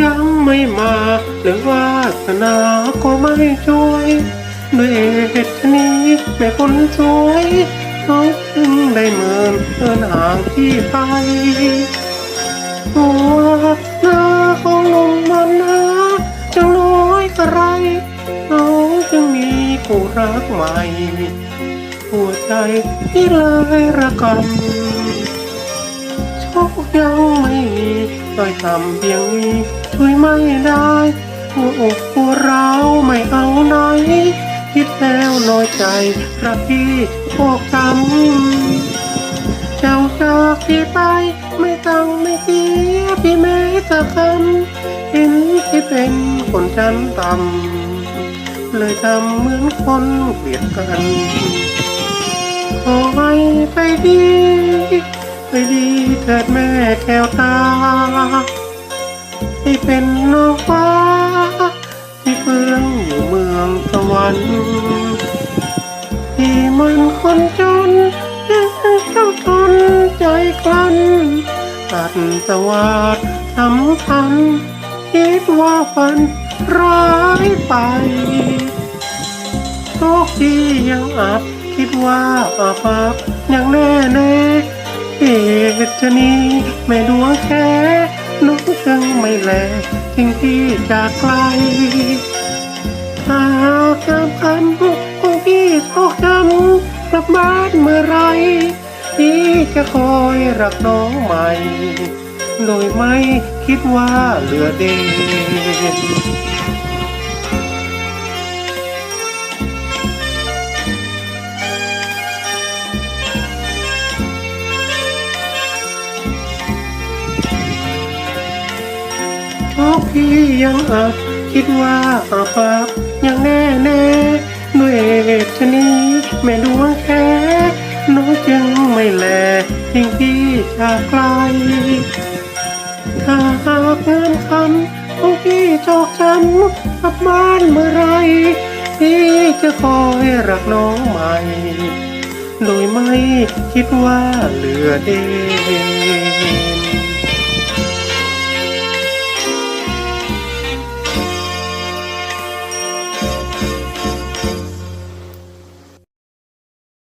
ยังไม่มาหรือวาสนาก็ไม่ช่วยด้วยเหตุนี้แม่คนสวยน้องจึงได้เมินเดินห่างที่ไปตัวหน้าของหนุ่มมันนาจังน้อยกระไรน้องจึงมีผู้รักใหม่ หัวใจที่เลยระกำโชคยังไม่ ต้อยทำเพียงนี้ช่วยไม่ได้หัวอกหัวเราไม่เอาไหนคิดแล้วน้อยใจรักพี่พอกจำเจ้าจากพี่ไป ไม่ตังไม่เสียพี่แม้แต่คำเห็นที่เป็นคนชั้นต่ำเลยทำเหมือนคนเกลียดกันขอให้ไปดี ไปดี เถิดแม่แก้วตาให้เป็นน้องฟ้า ที่เฟื่องอยู่เมืองสวรรค์ที่มันคนจนยังเจ้าทนใจกลั้นตัดสวัสดสำคัญคิดว่าฝันร้ายไปโชคดียังอับคิดว่าอาภัพยังแน่แน่ ชะนี้ไม่ดวงแค่น้องจึงไม่แลทิ้งพี่จากไกลหากจำคำของพี่โชคจำกลับบ้านเมื่อไรพี่จะคอยรักน้องใหม่ โดยไม่คิดว่าเหลือเด ชโชคพี่ยังอับคิดว่าอาภัพยังแน่แน่ด้วยเหตุชนี้แม่ดวงแค่น้องจึงไม่แลทิ้งพี่จากไกลถ้าหากงินคำของพี่จอกช้ำกลับบ้านเมื่อไรพี่จะคอยรักน้องใหม่ โดยไม่คิดว่าเหลือเดช